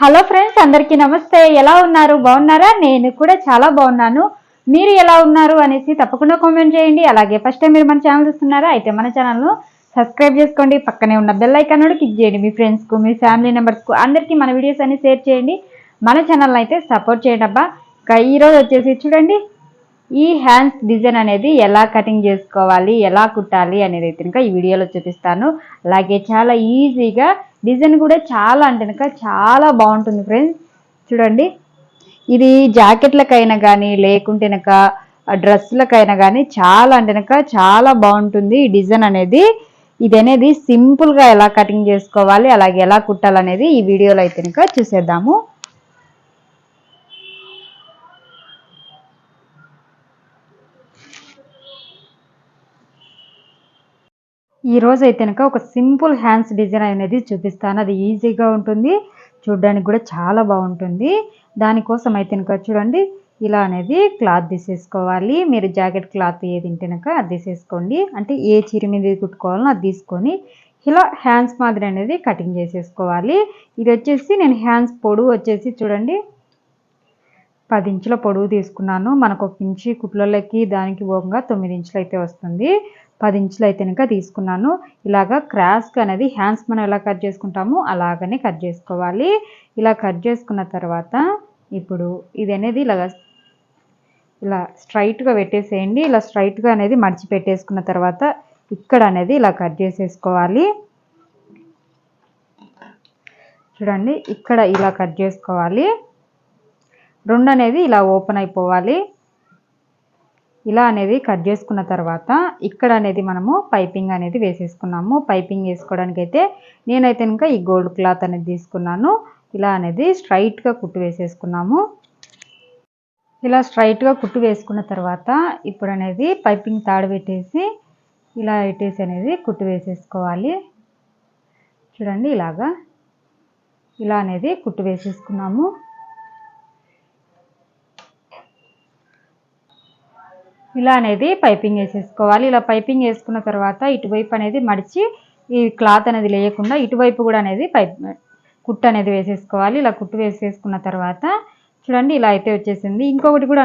Hello friends అందరికీ నమస్తే. ఎలా ఉన్నారు? బాగున్నారా? నేను కూడా చాలా బాగున్నాను. మీరు ఎలా ఉన్నారు అనేసి తప్పకుండా కామెంట్ చేయండి. అలాగే ఫస్ట్ టైం మీరు మన ఛానల్ చూస్తున్నారా అయితే మన ఛానల్ను సబ్స్క్రైబ్ చేసుకోండి. పక్కనే ఉన్న బెల్ ఐకాన్ కూడా క్లిక్ చేయండి. మీ ఫ్రెండ్స్కు మీ ఫ్యామిలీ మెంబర్స్కు అందరికీ మన వీడియోస్ అన్ని షేర్ చేయండి. మన ఛానల్ అయితే సపోర్ట్ చేయండి అబ్బా. ఇంకా ఈరోజు వచ్చేసి చూడండి. ఈ హ్యాండ్స్ డిజైన్ అనేది ఎలా కటింగ్ చేసుకోవాలి ఎలా కుట్టాలి అనేది అయితే కనుక ఈ వీడియోలో చూపిస్తాను. అలాగే చాలా ఈజీగా డిజైన్ కూడా చాలా అంటే కనుక చాలా బాగుంటుంది ఫ్రెండ్స్. చూడండి. ఇది జాకెట్లకైనా కానీ లేకుంటే కనుక డ్రెస్సులకైనా కానీ చాలా అంటే కనుక చాలా బాగుంటుంది ఈ డిజైన్ అనేది. ఇది అనేది సింపుల్గా ఎలా కటింగ్ చేసుకోవాలి అలాగే ఎలా కుట్టాలనేది ఈ వీడియోలో అయితే కనుక చూసేద్దాము. ఈ రోజు అయితే కనుక ఒక సింపుల్ హ్యాండ్స్ డిజైన్ అనేది చూపిస్తాను. అది ఈజీగా ఉంటుంది. చూడడానికి కూడా చాలా బాగుంటుంది. దానికోసం అయితే కనుక చూడండి. ఇలా అనేది క్లాత్ తీసేసుకోవాలి. మీరు జాకెట్ క్లాత్ ఏది తింటేనక అది తీసేసుకోండి. అంటే ఏ చీర మీద కుట్టుకోవాలో అది తీసుకొని ఇలా హ్యాండ్స్ మాదిరి అనేది కటింగ్ చేసేసుకోవాలి. ఇది వచ్చేసి నేను హ్యాండ్స్ పొడవు వచ్చేసి చూడండి. పది ఇంచుల పొడవు తీసుకున్నాను. మనకు ఒక ఇంచి కుట్లలోకి దానికి పోగా తొమ్మిది ఇంచులు అయితే వస్తుంది. పది ఇంచులు అయితే కనుక తీసుకున్నాను. ఇలాగా క్రాస్గా అనేది హ్యాండ్స్ మనం ఎలా కట్ చేసుకుంటామో అలాగనే కట్ చేసుకోవాలి. ఇలా కట్ చేసుకున్న తర్వాత ఇప్పుడు ఇది అనేది ఇలాగ ఇలా స్ట్రైట్గా పెట్టేసేయండి. ఇలా స్ట్రైట్గా అనేది మడిచి పెట్టేసుకున్న తర్వాత ఇక్కడ అనేది ఇలా కట్ చేసేసుకోవాలి. చూడండి ఇక్కడ ఇలా కట్ చేసుకోవాలి. రెండు అనేది ఇలా ఓపెన్ అయిపోవాలి. ఇలా అనేది కట్ చేసుకున్న తర్వాత ఇక్కడ అనేది మనము పైపింగ్ అనేది వేసేసుకున్నాము. పైపింగ్ వేసుకోవడానికి అయితే నేనైతే ఇంకా ఈ గోల్డ్ క్లాత్ అనేది తీసుకున్నాను. ఇలా అనేది స్ట్రైట్గా కుట్టు వేసేసుకున్నాము. ఇలా స్ట్రైట్గా కుట్టు వేసుకున్న తర్వాత ఇప్పుడు అనేది పైపింగ్ తాడు పెట్టేసి ఇలా పెట్టేసి అనేది కుట్టు వేసేసుకోవాలి. చూడండి ఇలాగా. ఇలా అనేది కుట్టు వేసేసుకున్నాము. ఇలా అనేది పైపింగ్ వేసేసుకోవాలి. ఇలా పైపింగ్ వేసుకున్న తర్వాత ఇటువైపు అనేది మడిచి ఈ క్లాత్ అనేది లేకుండా ఇటువైపు కూడా అనేది పైప్ కుట్టు అనేది వేసేసుకోవాలి. ఇలా కుట్టు వేసేసుకున్న తర్వాత చూడండి ఇలా అయితే వచ్చేసింది. ఇంకొకటి కూడా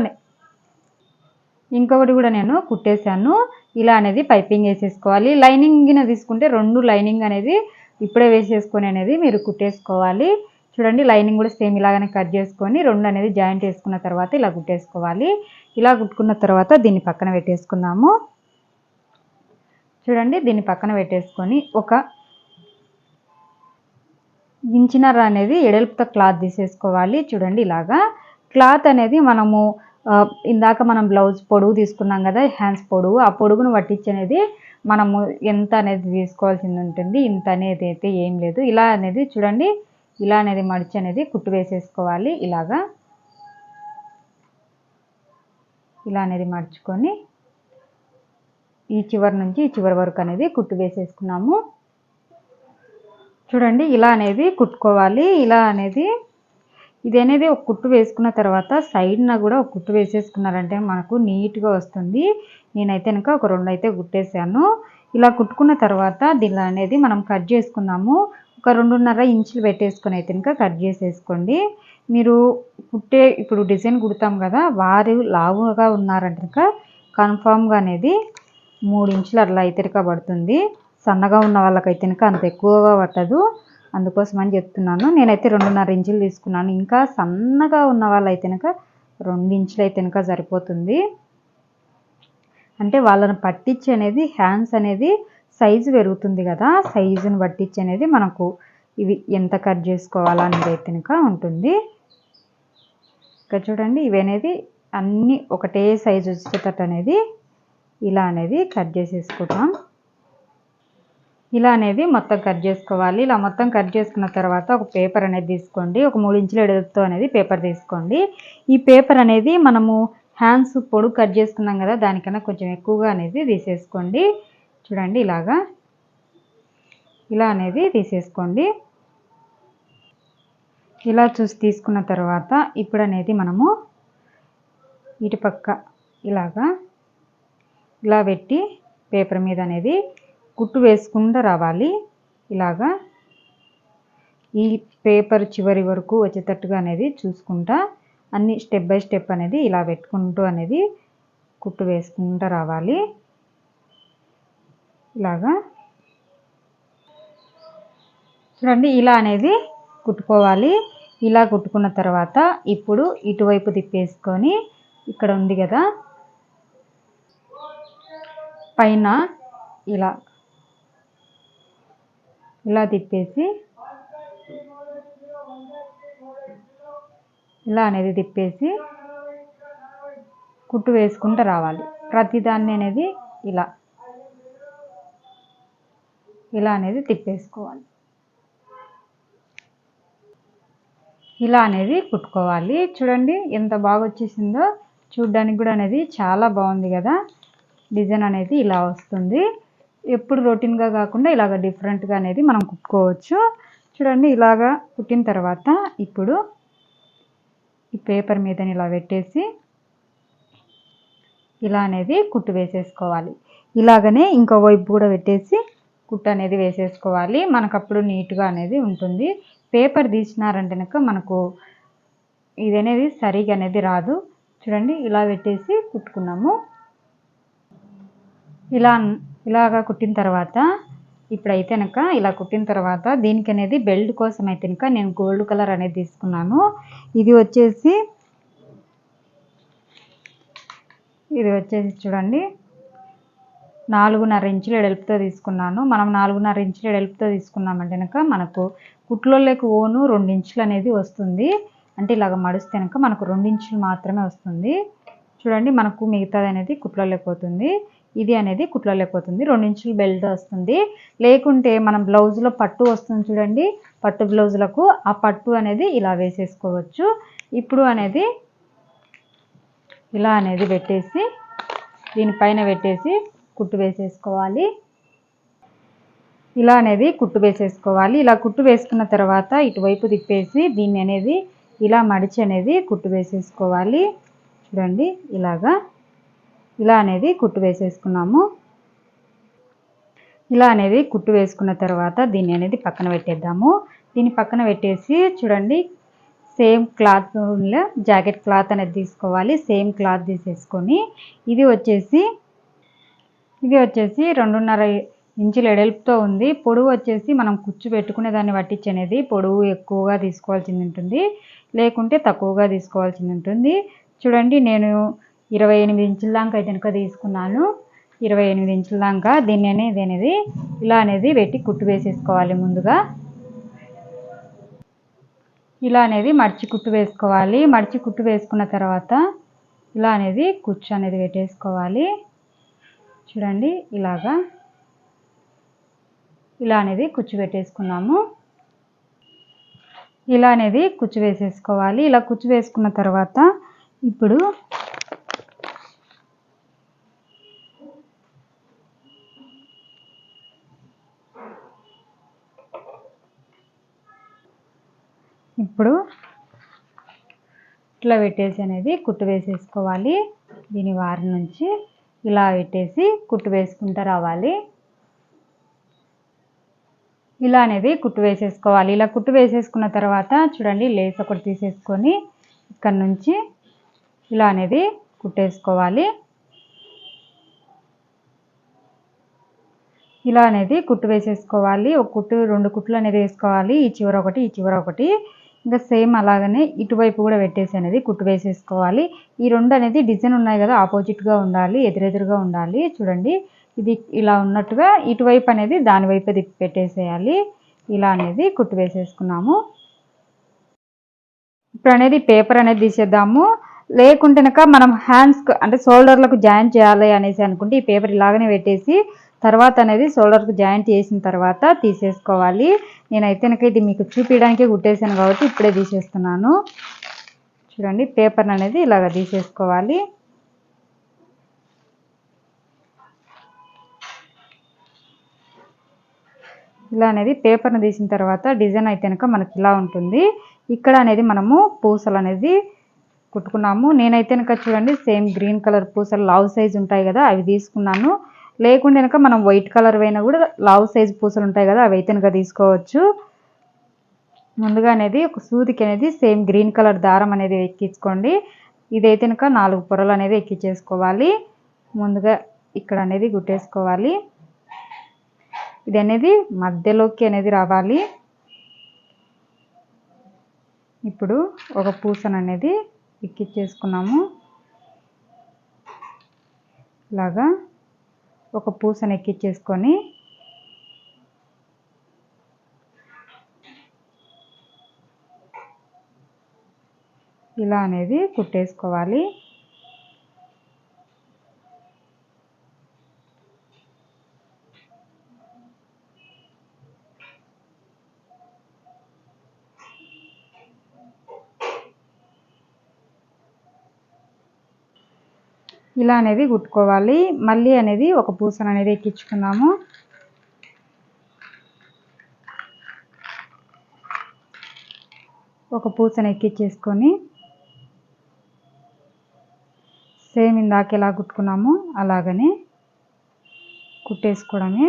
ఇంకొకటి కూడా నేను కుట్టేశాను. ఇలా అనేది పైపింగ్ వేసేసుకోవాలి. లైనింగ్ తీసుకుంటే రెండు లైనింగ్ అనేది ఇప్పుడే వేసేసుకొని అనేది మీరు కుట్టేసుకోవాలి. చూడండి లైనింగ్ కూడా సేమ్ ఇలాగనే కట్ చేసుకొని రెండు అనేది జాయింట్ వేసుకున్న తర్వాత ఇలా కుట్టేసుకోవాలి. ఇలా కుట్టుకున్న తర్వాత దీన్ని పక్కన పెట్టేసుకుందాము. చూడండి దీన్ని పక్కన పెట్టేసుకొని ఒక ఇంచినర అనేది ఎడల్పుతో క్లాత్ తీసేసుకోవాలి. చూడండి ఇలాగా క్లాత్ అనేది మనము ఇందాక మనం బ్లౌజ్ పొడుగు తీసుకున్నాం కదా హ్యాండ్స్ పొడుగు ఆ పొడుగును పట్టించి అనేది మనము ఎంత అనేది తీసుకోవాల్సింది ఉంటుంది ఇంత అనేది అయితే ఏం లేదు. ఇలా అనేది చూడండి ఇలా అనేది మడిచి అనేది కుట్టు వేసేసుకోవాలి. ఇలాగా ఇలా అనేది మడుచుకొని ఈ చివరి నుంచి ఈ చివరి వరకు అనేది కుట్టు వేసేసుకున్నాము. చూడండి ఇలా అనేది కుట్టుకోవాలి ఇలా అనేది. ఇది అనేది ఒక కుట్టు వేసుకున్న తర్వాత సైడ్న కూడా ఒక కుట్టు వేసేసుకున్నారంటే మనకు నీట్గా వస్తుంది. నేనైతే కనుక ఒక రెండు అయితే కుట్టేసాను ఇలా కుట్టుకున్న తర్వాత దీనిలో అనేది మనం కట్ చేసుకుందాము. ఒక రెండున్నర ఇంచులు పెట్టేసుకొని అయితే ఇంకా కట్ చేసేసుకోండి. మీరు కుట్టే ఇప్పుడు డిజైన్ కుడతాం కదా వారు లావుగా ఉన్నారంటే కన్ఫామ్గా అనేది మూడు ఇంచులు అట్లా అయితే పడుతుంది. సన్నగా ఉన్న వాళ్ళకైతే అంత ఎక్కువగా పట్టదు. అందుకోసం అని చెప్తున్నాను. నేనైతే రెండున్నర ఇంచులు తీసుకున్నాను. ఇంకా సన్నగా ఉన్న వాళ్ళైతే రెండు ఇంచులు అయితే సరిపోతుంది. అంటే వాళ్ళని పట్టించి అనేది హ్యాండ్స్ అనేది సైజు పెరుగుతుంది కదా సైజుని పట్టించి అనేది మనకు ఇవి ఎంత కట్ చేసుకోవాలా అనేది అయితే ఉంటుంది. ఇక్కడ చూడండి ఇవి అనేది అన్నీ ఒకటే సైజు వచ్చేటట్టు అనేది ఇలా అనేది కట్ చేసేసుకుంటాం. ఇలా అనేది మొత్తం కట్ చేసుకోవాలి. ఇలా మొత్తం కట్ చేసుకున్న తర్వాత ఒక పేపర్ అనేది తీసుకోండి. ఒక మూడు ఇంచుల ఎడతో అనేది పేపర్ తీసుకోండి. ఈ పేపర్ అనేది మనము హ్యాండ్స్ పొడుగు కట్ చేసుకున్నాం కదా దానికన్నా కొంచెం ఎక్కువగా అనేది తీసేసుకోండి. చూడండి ఇలాగా. ఇలా అనేది తీసేసుకోండి. ఇలా చూసి తీసుకున్న తర్వాత ఇప్పుడు అనేది మనము ఇటుపక్క ఇలాగా ఇలా పెట్టి పేపర్ మీద అనేది కుట్టు వేసుకుంటూ రావాలి. ఇలాగా ఈ పేపర్ చివరి వరకు వచ్చేటట్టుగా అనేది చూసుకుంటా అన్ని స్టెప్ బై స్టెప్ అనేది ఇలా పెట్టుకుంటూ అనేది కుట్టు వేసుకుంటూ రావాలి. ఇలాగా. చూడండి ఇలా అనేది కుట్టుకోవాలి. ఇలా కుట్టుకున్న తర్వాత ఇప్పుడు ఇటువైపు తిప్పేసుకొని ఇక్కడ ఉంది కదా. పైన ఇలా ఇలా తిప్పేసి ఇలా అనేది తిప్పేసి కుట్టు వేసుకుంటూ రావాలి. ప్రతిదాన్ని అనేది ఇలా. ఇలా అనేది తిప్పేసుకోవాలి. ఇలా అనేది కుట్టుకోవాలి. చూడండి ఎంత బాగా వచ్చేసిందో. చూడ్డానికి కూడా అనేది చాలా బాగుంది కదా. డిజైన్ అనేది ఇలా వస్తుంది. ఎప్పుడు రొటీన్గా కాకుండా ఇలాగ డిఫరెంట్గా అనేది మనం కుట్టుకోవచ్చు. చూడండి ఇలాగా కుట్టిన తర్వాత ఇప్పుడు ఈ పేపర్ మీద ఇలా పెట్టేసి ఇలా అనేది కుట్టు వేసేసుకోవాలి. ఇలాగనే ఇంకో వైపు కూడా పెట్టేసి కుట్టు అనేది వేసేసుకోవాలి. మనకు అప్పుడు నీట్గా అనేది ఉంటుంది. పేపర్ తీసినారంటే కనుక మనకు ఇది అనేది సరిగా అనేది రాదు. చూడండి ఇలా పెట్టేసి కుట్టుకున్నాము. ఇలా ఇలాగా కుట్టిన తర్వాత ఇప్పుడైతే కనుక ఇలా కుట్టిన తర్వాత దీనికి అనేది బెల్ట్ కోసం అయితే కనుక నేను గోల్డ్ కలర్ అనేది తీసుకున్నాను. ఇది వచ్చేసి ఇది వచ్చేసి చూడండి నాలుగున్నర ఇంచులు ఎడల్పుతో తీసుకున్నాను. మనం నాలుగున్నర ఇంచులు ఎడల్పుతో తీసుకున్నామంటే కనుక మనకు కుట్లోకి ఓను రెండు ఇంచులు అనేది వస్తుంది. అంటే ఇలాగ మడిస్తే కనుక మనకు రెండు ఇంచులు మాత్రమే వస్తుంది. చూడండి మనకు మిగతాది అనేది కుట్లోకి పోతుంది. ఇది అనేది కుట్లోకి పోతుంది. రెండు ఇంచులు బెల్ట్ వస్తుంది. లేకుంటే మనం బ్లౌజ్లో పట్టు వస్తుంది చూడండి. పట్టు బ్లౌజులకు ఆ పట్టు అనేది ఇలా వేసేసుకోవచ్చు. ఇప్పుడు అనేది ఇలా అనేది పెట్టేసి దీనిపైన పెట్టేసి కుట్టు వేసేసుకోవాలి. ఇలా అనేది కుట్టు వేసేసుకోవాలి. ఇలా కుట్టు వేసుకున్న తర్వాత ఇటువైపు తిప్పేసి దీన్ని అనేది ఇలా మడిచి అనేది కుట్టు వేసేసుకోవాలి. చూడండి ఇలాగా. ఇలా అనేది కుట్టు వేసేసుకున్నాము. ఇలా అనేది కుట్టు వేసుకున్న తర్వాత దీన్ని అనేది పక్కన పెట్టేద్దాము. దీన్ని పక్కన పెట్టేసి చూడండి సేమ్ క్లాత్ జాకెట్ క్లాత్ అనేది తీసుకోవాలి. సేమ్ క్లాత్ తీసేసుకొని ఇది వచ్చేసి ఇది వచ్చేసి రెండున్నర ఇంచుల ఎడల్పుతో ఉంది. పొడవు వచ్చేసి మనం కుచ్చు పెట్టుకునే దాన్ని పట్టించి అనేది పొడవు ఎక్కువగా తీసుకోవాల్సింది ఉంటుంది. లేకుంటే తక్కువగా తీసుకోవాల్సింది ఉంటుంది. చూడండి నేను ఇరవై ఎనిమిది ఇంచుల దాకా అయితే కనుక తీసుకున్నాను. ఇరవై ఎనిమిది ఇంచుల దాకా దీన్ని అనేది అనేది ఇలా అనేది పెట్టి కుట్టు వేసేసుకోవాలి ముందుగా. ఇలా అనేది మడిచి కుట్టు వేసుకోవాలి. మడిచి కుట్టు వేసుకున్న తర్వాత ఇలా అనేది కుచ్చు అనేది పెట్టేసుకోవాలి. చూడండి ఇలాగా. ఇలా అనేది కుచ్చు పెట్టేసుకున్నాము ఇలా అనేది కుచ్చు వేసేసుకోవాలి ఇలా కుచ్చు వేసుకున్న తర్వాత ఇప్పుడు ఇప్పుడు ఇట్లా పెట్టేసి అనేది కుట్టు వేసేసుకోవాలి. దీని వారి నుంచి ఇలా పెట్టేసి కుట్టు వేసుకుంటూ రావాలి. ఇలా అనేది కుట్టు వేసేసుకోవాలి. ఇలా కుట్టు వేసేసుకున్న తర్వాత చూడండి లేస్ ఒకటి తీసేసుకొని ఇక్కడ నుంచి ఇలా అనేది కుట్టేసుకోవాలి. ఇలా అనేది కుట్టు వేసేసుకోవాలి. ఒక కుట్టు రెండు కుట్లు అనేది వేసుకోవాలి. ఈ చివర ఒకటి ఈ చివర ఒకటి. ఇంకా సేమ్ అలాగనే ఇటువైపు కూడా పెట్టేసి అనేది కుట్టు వేసేసుకోవాలి. ఈ రెండు అనేది డిజైన్ ఉన్నాయి కదా ఆపోజిట్గా ఉండాలి ఎదురెదురుగా ఉండాలి. చూడండి ఇది ఇలా ఉన్నట్టుగా ఇటువైపు అనేది దాని వైపు తిప్పి పెట్టేసేయాలి. ఇలా అనేది కుట్టు వేసేసుకున్నాము. ఇప్పుడు అనేది పేపర్ అనేది తీసేద్దాము. లేకుంటేనక మనం హ్యాండ్స్ అంటే షోల్డర్లకు జాయిన్ చేయాలి అనేసి అనుకుంటే ఈ పేపర్ ఇలాగనే పెట్టేసి తర్వాత అనేది షోల్డర్కు జాయింట్ చేసిన తర్వాత తీసేసుకోవాలి. నేనైతే కనుక ఇది మీకు చూపించడానికే కుట్టేసాను కాబట్టి ఇప్పుడే తీసేస్తున్నాను. చూడండి పేపర్ అనేది ఇలాగ తీసేసుకోవాలి. ఇలా అనేది పేపర్ని తీసిన తర్వాత డిజైన్ అయితే కనుక మనకి ఇలా ఉంటుంది. ఇక్కడ అనేది మనము పూసలు అనేది కుట్టుకున్నాము. నేనైతే కనుక చూడండి సేమ్ గ్రీన్ కలర్ పూసలు లావ్ సైజ్ ఉంటాయి కదా అవి తీసుకున్నాను. లేకుంటే కనుక మనం వైట్ కలర్ అయినా కూడా లావ్ సైజ్ పూసలు ఉంటాయి కదా అవి అయితే కనుక తీసుకోవచ్చు. ముందుగా అనేది ఒక సూదికి అనేది సేమ్ గ్రీన్ కలర్ దారం అనేది ఎక్కించుకోండి. ఇదైతే కనుక నాలుగు పొరలు అనేది ఎక్కించేసుకోవాలి. ముందుగా ఇక్కడ అనేది గుట్టేసుకోవాలి. ఇది అనేది మధ్యలోకి అనేది రావాలి. ఇప్పుడు ఒక పూసను అనేది ఎక్కించేసుకున్నాము. ఇలాగా ఒక పూసను ఎక్కించేసుకొని ఇలా అనేది కుట్టేసుకోవాలి. ఇలా అనేది కుట్టుకోవాలి. మళ్ళీ అనేది ఒక పూసను అనేది ఎక్కించుకుందాము. ఒక పూసను ఎక్కించేసుకొని సేమ్ ఇందాక ఎలా కుట్టుకున్నాము అలాగనే కుట్టేసుకోవడమే.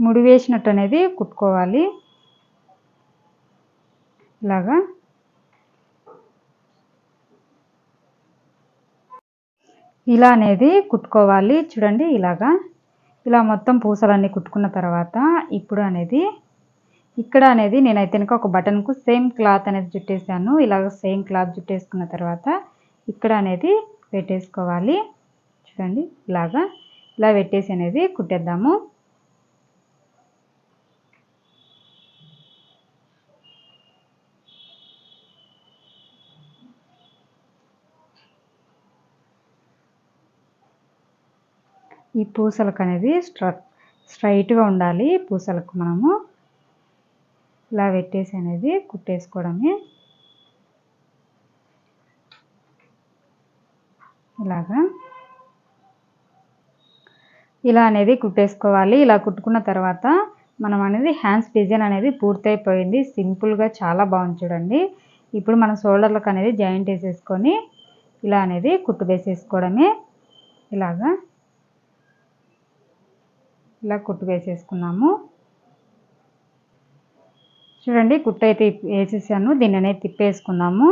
ముడి వేసినట్టు అనేది కుట్టుకోవాలి. ఇలాగా. ఇలా అనేది కుట్టుకోవాలి. చూడండి ఇలాగా. ఇలా మొత్తం పూసలన్నీ కుట్టుకున్న తర్వాత ఇప్పుడు అనేది ఇక్కడ అనేది నేనైతే కనుక ఒక బటన్కు సేమ్ క్లాత్ అనేది జుట్టేసాను ఇలాగ సేమ్ క్లాత్ జుట్టేసుకున్న తర్వాత ఇక్కడ అనేది పెట్టేసుకోవాలి. చూడండి ఇలాగా. ఇలా పెట్టేసి అనేది కుట్టేద్దాము. ఈ పూసలకు అనేది స్ట్ర స్ట్రైట్గా ఉండాలి. పూసలకు మనము ఇలా పెట్టేసి అనేది కుట్టేసుకోవడమే. ఇలాగా. ఇలా అనేది కుట్టేసుకోవాలి. ఇలా కుట్టుకున్న తర్వాత మనం అనేది హ్యాండ్స్ డిజైన్ అనేది పూర్తయిపోయింది. సింపుల్గా చాలా బాగుంది చూడండి. ఇప్పుడు మనం షోల్డర్లకు అనేది జాయింట్ వేసేసుకొని ఇలా అనేది కుట్టు వేసేసుకోవడమే. ఇలాగా. ఇలా కుట్టు వేసేసుకున్నాము. చూడండి కుట్టు అయితే వేసేసాను. దీన్ని అనేది తిప్పేసుకున్నాము.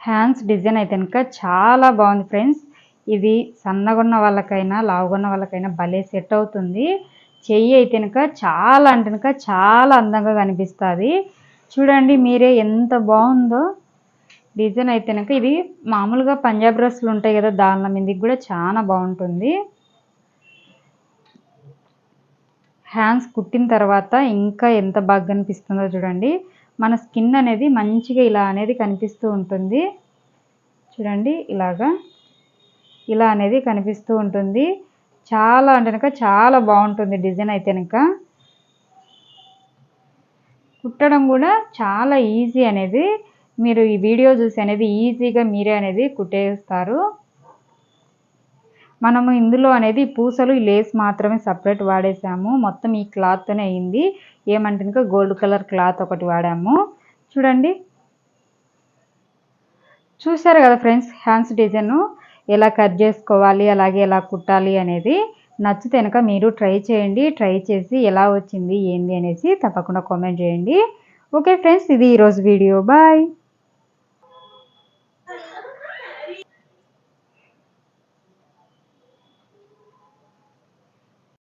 హ్యాండ్స్ డిజైన్ అయితే కనుక చాలా బాగుంది ఫ్రెండ్స్. ఇది సన్నగున్న వాళ్ళకైనా లావుగున్న వాళ్ళకైనా భలే సెట్ అవుతుంది. చెయ్యి అయితే కనుక చాలా అంటే కనుక చాలా అందంగా కనిపిస్తుంది. చూడండి మీరే ఎంత బాగుందో. డిజైన్ అయితే ఇది మామూలుగా పంజాబ్ డ్రెస్సులు ఉంటాయి కదా దానిలో మీదకి కూడా చాలా బాగుంటుంది. హ్యాండ్స్ కుట్టిన తర్వాత ఇంకా ఎంత బాగా కనిపిస్తుందో చూడండి. మన స్కిన్ అనేది మంచిగా ఇలా అనేది కనిపిస్తూ ఉంటుంది. చూడండి ఇలాగా ఇలా అనేది కనిపిస్తూ ఉంటుంది. చాలా అంటే చాలా బాగుంటుంది డిజైన్ అయితే కనుక. కుట్టడం కూడా చాలా ఈజీ అనేది మీరు ఈ వీడియో చూసి అనేది ఈజీగా మీరే అనేది కుట్టేస్తారు. మనము ఇందులో అనేది పూసలు లేస్ మాత్రమే సపరేట్ వాడేసాము. మొత్తం ఈ క్లాత్తోనే అయింది. ఏమంటే ఇంకా గోల్డ్ కలర్ క్లాత్ ఒకటి వాడాము. చూడండి. చూసారు కదా ఫ్రెండ్స్ హ్యాండ్స్ డిజైన్ ఎలా కట్ చేసుకోవాలి అలాగే ఎలా కుట్టాలి అనేది. నచ్చితే కనుక మీరు ట్రై చేయండి. ట్రై చేసి ఎలా వచ్చింది ఏంది అనేసి తప్పకుండా కామెంట్ చేయండి. ఓకే ఫ్రెండ్స్ ఇది ఈరోజు వీడియో. బాయ్.